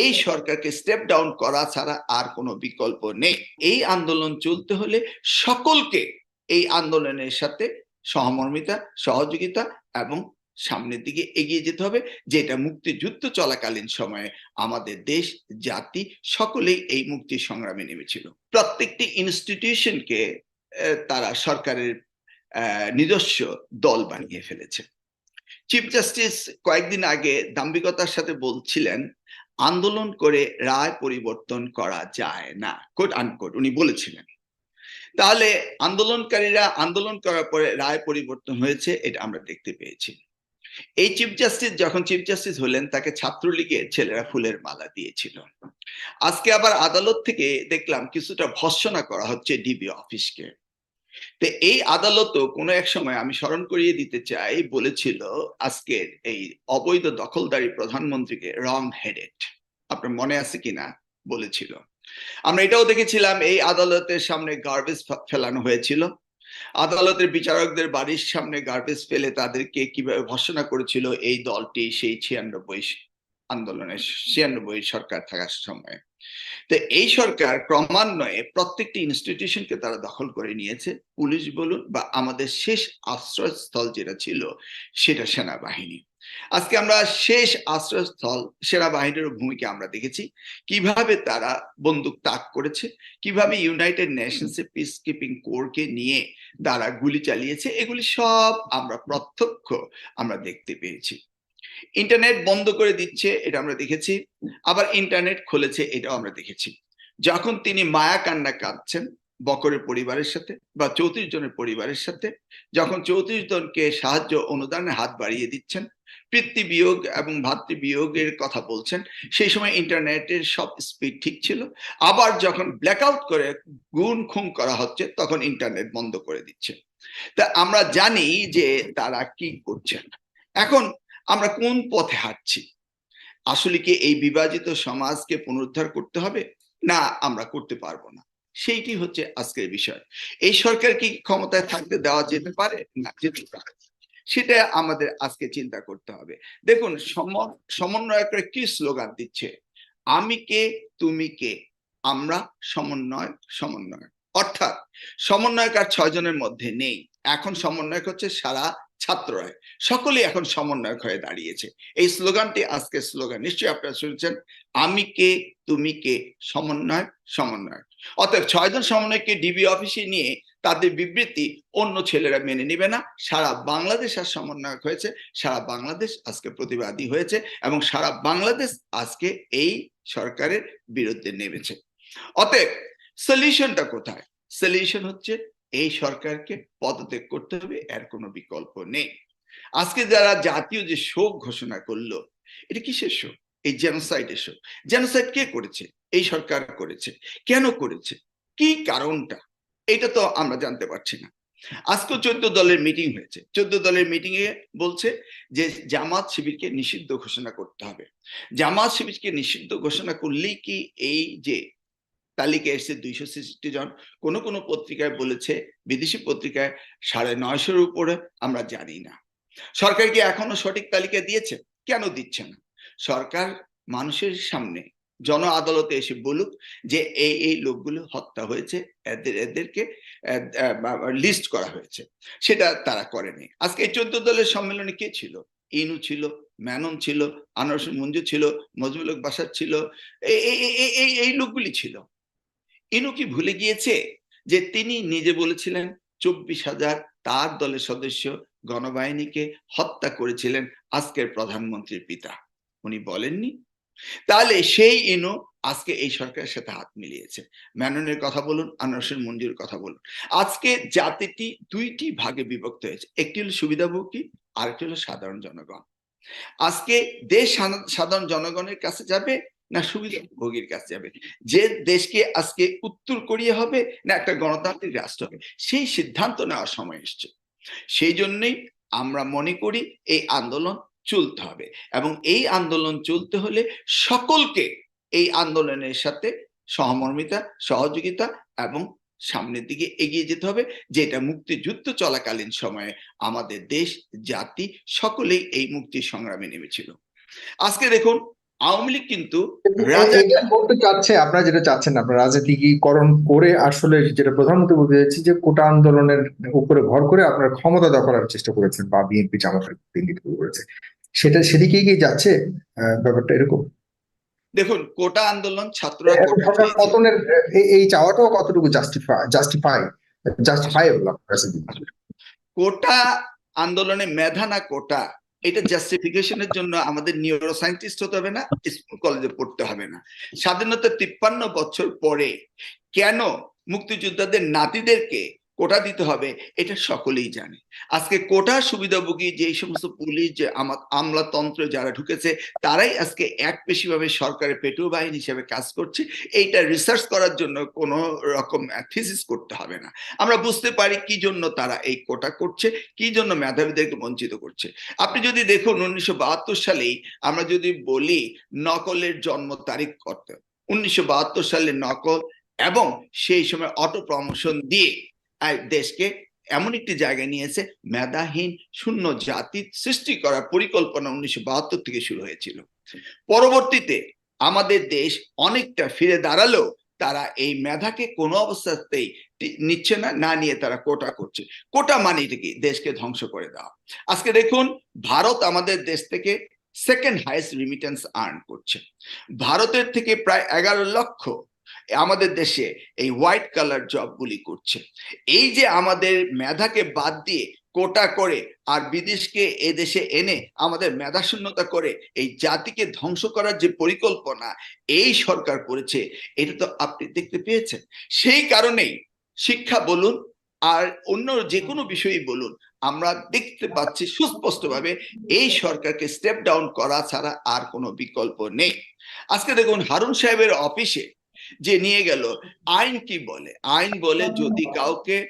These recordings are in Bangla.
এই সরকারকে স্টেপ ডাউন করা ছাড়া আর কোনো বিকল্প নেই। এই আন্দোলন চলতে হলে সকলকে এই আন্দোলনের সাথে সহমর্মিতা, সহযোগিতা এবং সামনের দিকে এগিয়ে যেতে হবে, যেটা মুক্তিযুদ্ধ চলাকালীন সময়ে আমাদের দেশ, জাতি সকলেই এই মুক্তি সংগ্রামে নেমেছিল। প্রত্যেকটি ইনস্টিটিউশনকে তারা সরকারের নিজস্ব দল বানিয়ে ফেলেছে। চিফ জাস্টিস কয়েকদিন আগে দাম্ভিকতার সাথে বলছিলেন আন্দোলন করে রায় পরিবর্তন করা যায় না কোট আনকোট উনি বলেছিলেন। তাহলে আন্দোলনকারীরা আন্দোলন করার পরে রায় পরিবর্তন হয়েছে, এটা আমরা দেখতে পেয়েছি। এই চিফ জাস্টিস যখন চিফ জাস্টিস হলেন, তাকে ছাত্রলীগের ছেলেরা ফুলের মালা দিয়েছিল। আজকে আবার আদালত থেকে দেখলাম, কিছুটা ভর্সনা করা হচ্ছে ডিবি অফিসকে তো এই আদালতও কোনো এক সময়, আমি স্মরণ করিয়ে দিতে চাই, বলেছিল আজকের এই অবৈধ দখলদারি প্রধানমন্ত্রীকে রং হেডেড আপনার মনে আছে কিনা বলেছিল। আমরা এটাও দেখেছিলাম, এই আদালতের সামনে গার্বেজ ফেলানো হয়েছিল। আদালতের বিচারকদের বাড়ির সামনে গার্বেজ ফেলে তাদেরকে কীভাবে ভর্সনা করেছিল এই দলটি সেই ছিয়ানব্বই আন্দোলনের, ছিয়ানব্বই সরকার থাকার সময়। তো এই সরকার ক্রমান্বয়ে প্রত্যেকটি ইনস্টিটিউশনকে তারা দখল করে নিয়েছে। পুলিশ বলুন বা আমাদের শেষ আশ্রয়স্থল যেটা ছিল, সেটা সেনাবাহিনী। আজকে আমরা শেষ আশ্রয়স্থল সেনাবাহিনীর ভূমিকা আমরা দেখেছি। কীভাবে তারা বন্দুক তাক করেছে, কীভাবে ইউনাইটেড নেশনস এর পিস কিপিং কোরকে নিয়ে তারা গুলি চালিয়েছে, এগুলি সব আমরা প্রত্যক্ষ আমরা দেখতে পেয়েছি। ইন্টারনেট বন্ধ করে দিচ্ছে, এটা আমরা দেখেছি। আবার ইন্টারনেট খুলেছে, এটাও আমরা দেখেছি। যখন তিনি মায়া কান্না কাঁদছেন বকরের পরিবারের সাথে বা চৌত্রিশ জনের পরিবারের সাথে, যখন চৌত্রিশ জনকে সাহায্য অনুদানের হাত বাড়িয়ে দিচ্ছেন, পিতৃ বিয়োগ এবং ভাতৃ বিয়োগের কথা বলছেন, সেই সময় ইন্টারনেটের সব স্পিড ঠিক ছিল। আবার যখন ব্ল্যাকআউট করে গুণ খুন করা হচ্ছে, তখন ইন্টারনেট বন্ধ করে দিচ্ছে। তা আমরা জানি যে তারা কি করছেন। এখন আমরা কোন পথে হাঁটছি? আসলে কি এই বিভাজিত সমাজকে পুনরুদ্ধার করতে হবে? না, আমরা করতে পারব না। সেইটি হচ্ছে আজকের বিষয়। এই সরকার কি ক্ষমতায় থাকতে দেওয়া যেতে পারে? না, যেতে পারে সেটা আমাদের আজকে চিন্তা করতে হবে। দেখুন সমন্বয়করা কি স্লোগান দিচ্ছে? আমি কে, তুমি কে? আমরা সমন্বয় সমন্বয়। অর্থাৎ সমন্বয়ক আর ছয় জনের মধ্যে নেই। এখন সমন্বয়ক হচ্ছে সারা ছাত্ররায় সকলেই এখন সমন্বয়ক হয়ে দাঁড়িয়েছে। এই স্লোগানটি, আজকে স্লোগান, নিশ্চয়ই আপনারা শুনছেন, আমি কে, তুমি কে সমন্বয় সমন্বয় অতএব ছয়জন সমন্বয়কে ডিবি অফিসে নিয়ে তাদের বিবৃতি অন্য ছেলেরা মেনে নিবে না। সারা বাংলাদেশ আর সমন্বয়ক হয়েছে, সারা বাংলাদেশ আজকে প্রতিবাদী হয়েছে এবং সারা বাংলাদেশ আজকে এই সরকারের বিরুদ্ধে নেমেছে। অতএব সলিউশনটা কোথায়? সলিউশন হচ্ছে এই সরকারকে পদত্যাগ করতে হবে, এর কোনো বিকল্প নেই। আজকে যারা জাতীয় যে শোক ঘোষণা করল, এটা কিসের শোক? এই জেনোসাইডের শোক। জেনোসাইড কে করেছে? এই সরকার করেছে। কেন করেছে? কি কারণটা? এটা তো আমরা জানতে পারছি না। আজকে চোদ্দ দলের মিটিং হয়েছে। চোদ্দ দলের মিটিং এ বলছে যে জামাত শিবিরকে নিষিদ্ধ ঘোষণা করতে হবে। জামাত শিবিরকে নিষিদ্ধ ঘোষণা করলেই কি এই যে তালিকা এসছে দুইশো ছেষট্টি জন। কোন কোন পত্রিকায় বলেছে, বিদেশি পত্রিকায় সাড়ে নয়শোর উপরে, আমরা জানি না। সরকার কি এখনও সঠিক তালিকা দিয়েছে? কেন দিচ্ছে না? সরকার মানুষের সামনে জন আদালতে এসে বলুক যে, এই এই লোকগুলো হত্যা হয়েছে, এদের, এদেরকে লিস্ট করা হয়েছে। সেটা তারা করেনি। আজকে এই চোদ্দ দলের সম্মেলনে কে ছিল? ইনু ছিল, ম্যানন ছিল আনারস মঞ্জু ছিল মজমুলক বাসার ছিল এই এই লোকগুলি ছিল। ইনু কি ভুলে গিয়েছে যে তিনি নিজে বলেছিলেন চব্বিশ হাজার তার দলের সদস্য গণবাহিনীকে হত্যা করেছিলেন আজকের প্রধানমন্ত্রীর পিতা? উনি বলেননি। তাহলে সেই ইনু আজকে এই সরকারের সাথে হাত মিলিয়েছে। ম্যাননের কথা বলুন, আনারসের মঞ্জুর কথা বলুন। আজকে জাতিটি দুইটি ভাগে বিভক্ত হয়েছে। একটি হলো সুবিধাভোগী, আরেকটি হলো সাধারণ জনগণ। আজকে দেশ সাধারণ জনগণের কাছে যাবে না সুবিধাভোগীর কাছে যাবে? যে দেশকে আজকে উত্তর কোরিয়া হবে না একটা গণতান্ত্রিক রাষ্ট্র হবে, সেই সিদ্ধান্ত নেওয়ার সময় এসছে। সেই জন্যই আমরা মনে করি এই আন্দোলন চলতে হবে এবং এই আন্দোলন চলতে হলে সকলকে এই আন্দোলনের সাথে সহমর্মিতা, সহযোগিতা এবং সামনের দিকে এগিয়ে যেতে হবে যেটা মুক্তিযুদ্ধ চলাকালীন সময়ে আমাদের দেশ, জাতি সকলেই এই মুক্তি সংগ্রামে নেমেছিল। আজকে দেখুন আওয়ামী লীগ কিন্তু বলতে চাচ্ছে আপনারা যেটা চাচ্ছেন আপনারা রাজনীতিকরণ করে আসলে যেটা প্রধানমন্ত্রী বলতে চাচ্ছি যে কোটা আন্দোলনের উপরে ভর করে আপনারা ক্ষমতা দখলের চেষ্টা করেছেন বা বিএনপি জামাতের বিন্দু করেছে। সেটা সেদিকেই কি যাচ্ছে? ব্যাপারটা এরকম? দেখুন কোটা আন্দোলন ছাত্ররা। পতনের এই- চাওয়াটাও কতটুকু জাস্টিফাই জাস্টিফাই কাছে কোটা আন্দোলনে মেধা না কোটা? এটা জাস্টিফিকেশনের জন্য আমাদের নিউরো সায়েন্টিস্ট হতে হবে না স্কুল কলেজে পড়তে হবে না। স্বাধীনতা তিপ্পান্ন বছর পরে কেন মুক্তিযোদ্ধাদের নাতিদেরকে কোটা দিতে হবে, এটা সকলেই জানে। আজকে কোটা সুবিধাভোগী যে সমস্ত পুলিশ, যে আমা- আমলাতন্ত্রে যারা ঢুকেছে, তারাই আজকে এক পেশিভাবে সরকারের পেটু বাহিনী হিসেবে কাজ করছে। এইটা রিসার্চ করার জন্য কোনো রকম থিসিস করতে হবে না। আমরা বুঝতে পারি কি জন্য তারা এই কোটা করছে, কি জন্য মেধাবীদেরকে বঞ্চিত করছে। আপনি যদি দেখুন উনিশশো বাহাত্তর সালেই আমরা যদি বলি নকলের জন্ম তারিখ করতে উনিশশো বাহাত্তর সালে নকল এবং সেই সময় অটো প্রমোশন দিয়ে দেশকে এমন একটি জায়গায় নিয়েছে মেধাহীন শূন্য জাতি সৃষ্টি করার পরিকল্পনা উনিশশো বাহাত্তর থেকে শুরু হয়েছিল। পরবর্তীতে আমাদের দেশ অনেকটা ফিরে দাঁড়ালেও তারা এই মেধাকে কোনো অবস্থাতেই নিচ্ছে না না নিয়ে তারা কোটা করছে। কোটা মানে কি? দেশকে ধ্বংস করে দেওয়া। আজকে দেখুন, ভারত আমাদের দেশ থেকে সেকেন্ড হাইয়েস্ট রিমিটেন্স আর্ন করছে। ভারতের থেকে প্রায় এগারো লক্ষ আমাদের দেশে এই হোয়াইট কালার জবগুলি করছে। এই যে আমাদের মেধাকে বাদ দিয়ে কোটা করে আর বিদেশকে এ দেশে এনে আমাদের মেধা শূন্যতা করে এই জাতিকে ধ্বংস করার যে পরিকল্পনা এই সরকার করেছে, এটা তো আপনি দেখতে পেয়েছেন। সেই কারণেই শিক্ষা বলুন আর অন্য যে কোনো বিষয়ই বলুন, আমরা দেখতে পাচ্ছি সুস্পষ্টভাবে এই সরকারকে স্টেপ ডাউন করা ছাড়া আর কোনো বিকল্প নেই। আজকে দেখুন হারুন সাহেবের অফিসে যে নিয়ে গেল। আইন কি বলে? আইন বলে যদি কাউকে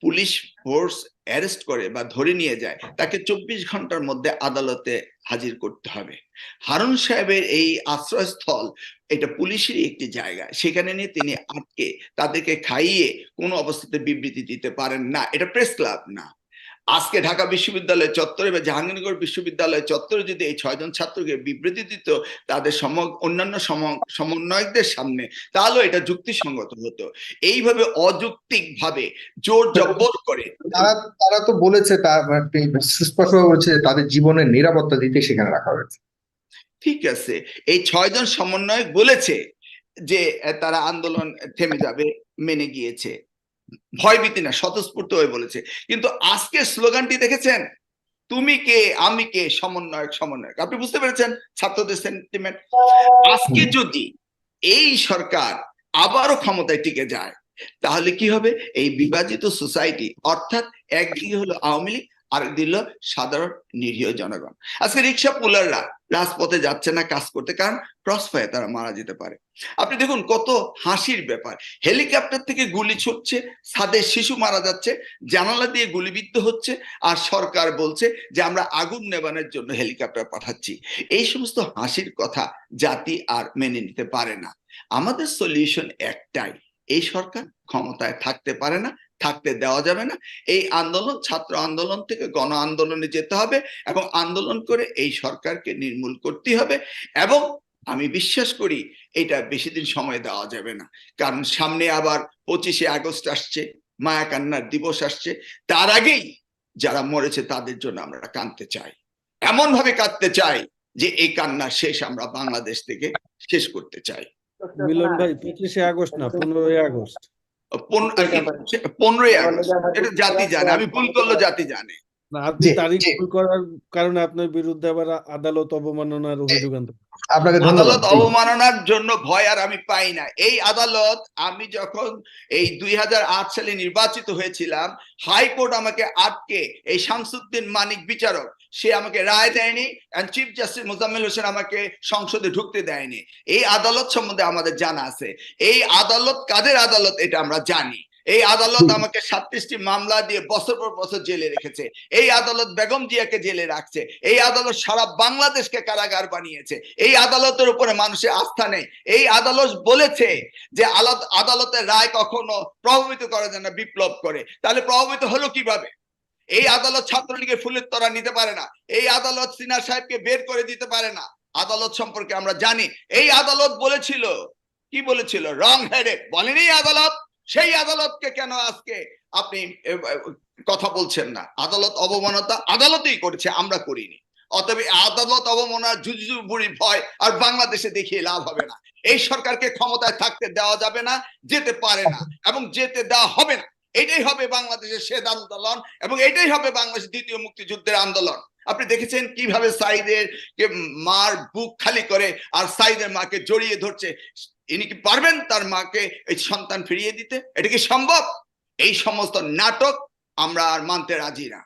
পুলিশ ফোর্স অ্যারেস্ট করে বা ধরে নিয়ে যায় তাকে চব্বিশ ঘণ্টার মধ্যে আদালতে হাজির করতে হবে। হারুন সাহেবের এই আশ্রয়স্থল এটা পুলিশেরই একটি জায়গা। সেখানে নিয়ে তিনি আটকে তাদেরকে খাইয়ে কোনো অবস্থাতে বিবৃতি দিতে পারেন না। এটা প্রেস ক্লাব না। আজকে ঢাকা বিশ্ববিদ্যালয় চত্বরে বা জাহাঙ্গীরনগর বিশ্ববিদ্যালয় চত্বরে যদি এই ছয়জন ছাত্রকে বিবৃতি দিত তাদের সম অন্যান্য সম- সমন্বয়কদের সামনে তাহলে এটা যুক্তিসঙ্গত হতো। এইভাবে অযৌক্তিক ভাবে জোর জব্বর করে তারা তারা তো বলেছে তার সুস্পষ্ট বলেছে তাদের জীবনের নিরাপত্তা দিতে সেখানে রাখা হয়েছে। ঠিক আছে। এই ছয়জন সমন্বয়ক বলেছে যে তারা আন্দোলন থেমে যাবে মেনে গিয়েছে। ভয়ভীতি না, স্বতঃস্ফূর্ত হয়ে বলেছে। কিন্তু আজকে স্লোগানটি দেখেছেন? তুমি কে, আমি কে, সমন্বয়ক সমন্বয়ক। আপনি বুঝতে পেরেছেন ছাত্রদের সেন্টিমেন্ট আজকে যদি এই সরকার আবারও ক্ষমতায় টিকে যায়, তাহলে কি হবে? এই বিভাজিত সোসাইটি অর্থাৎ একদিকে হলো আওয়ামী লীগ আরেকদিকে হলো সাধারণ নিরীহ জনগণ। আজকে রিক্সা পুলাররা রাজপথে যাচ্ছে না কাজ করতে, কারণ ক্রস ফায়ার তারা মারা যেতে পারে। আপনি দেখুন কত হাসির ব্যাপার। হেলিকপ্টার থেকে গুলি ছুটছে, ছাদের শিশু মারা যাচ্ছে, জানালা দিয়ে গুলিবিদ্ধ হচ্ছে, আর সরকার বলছে যে আমরা আগুন নেবানোর জন্য হেলিকপ্টার পাঠাচ্ছি। এই সমস্ত হাসির কথা জাতি আর মেনে নিতে পারে না। আমাদের সলিউশন একটাই এই সরকার ক্ষমতায় থাকতে পারে না, থাকতে দেওয়া যাবে না। এই আন্দোলন, ছাত্র আন্দোলন থেকে গণ আন্দোলনে যেতে হবে এবং আন্দোলন করে এই সরকারকে নির্মূল করতে হবে এবং আমি বিশ্বাস করি এটা বেশি দিন সময় দেওয়া যাবে না। কারণ সামনে আবার পঁচিশে আগস্ট আসছে মায়া কান্নার দিবস আসছে, তার আগেই যারা মরেছে তাদের জন্য আমরা কাঁদতে চাই। এমন ভাবে কাঁদতে চাই যে এই কান্না শেষ আমরা বাংলাদেশ থেকে শেষ করতে চাই। মিলন ভাই পঁচিশে আগস্ট না পনেরোই আগস্ট? পন- পনেরোই আগস্ট। এটা জাতি জানে আমি ভুল করল জাতি জানে। না আপনি তারিখ ভুল করার কারণে আপনার বিরুদ্ধে আবার আদালত অবমাননার অভিযোগ আনতে আপনাকে আদালত অবমাননার জন্য ভয় আর আমি পাই না। এই আদালত আমি যখন এই দুই সালে নির্বাচিত হয়েছিলাম হাইকোর্ট আমাকে আটকে এই শামসুদ্দিন মানিক বিচারক সে আমাকে রায় দেয়নি চিফ জাস্টিস মোজাম্মেল হোসেন আমাকে সংসদে ঢুকতে দেয়নি। এই আদালত সম্বন্ধে আমাদের জানা আছে। এই আদালত কাদের আদালত এটা আমরা জানি। এই আদালত আমাকে সাতত্রিশটি মামলা দিয়ে বছর পর বছর জেলে রেখেছে। এই আদালত বেগম জিয়াকে জেলে রাখছে। এই আদালত সারা বাংলাদেশকে কারাগার বানিয়েছে। এই আদালতের উপরে মানুষের আস্থা নেই। এই আদালত বলেছে যে আদালতের রায় কখনো প্রভাবিত করা যায় না বিপ্লব করে। তাহলে প্রভাবিত হলো কীভাবে? এই আদালত ছাত্রলীগের ফুলের তরা নিতে পারে না। এই আদালত সিনহা সাহেবকে বের করে দিতে পারে না। আদালত সম্পর্কে আমরা জানি। এই আদালত বলেছিল কি বলেছিল? রং হেডেড বলেনি আদালত? সেই আদালতকে কেন আজকে আপনি কথা বলছেন না? আদালত অবমানতা আদালতই করেছে, আমরা করিনি। অতএব আদালত অবমাননা জুজু বুড়ি ভয় আর বাংলাদেশে দেখিয়ে লাভ হবে না। এই সরকারকে ক্ষমতায় থাকতে দেওয়া যাবে না, যেতে পারে না এবং যেতে দেওয়া হবে না। এটাই হবে বাংলাদেশের শেষ আন্দোলন এবং এটাই হবে বাংলাদেশের দ্বিতীয় মুক্তিযুদ্ধের আন্দোলন। আপনি দেখেছেন কীভাবে সাইদের মার বুক খালি করে আর সাইদের মাকে জড়িয়ে ধরছে ইনি কি পারবেন তার মাকে এই সন্তান ফিরিয়ে দিতে? এটা কি সম্ভব? এই সমস্ত নাটক আমরা আর মানতে রাজি না।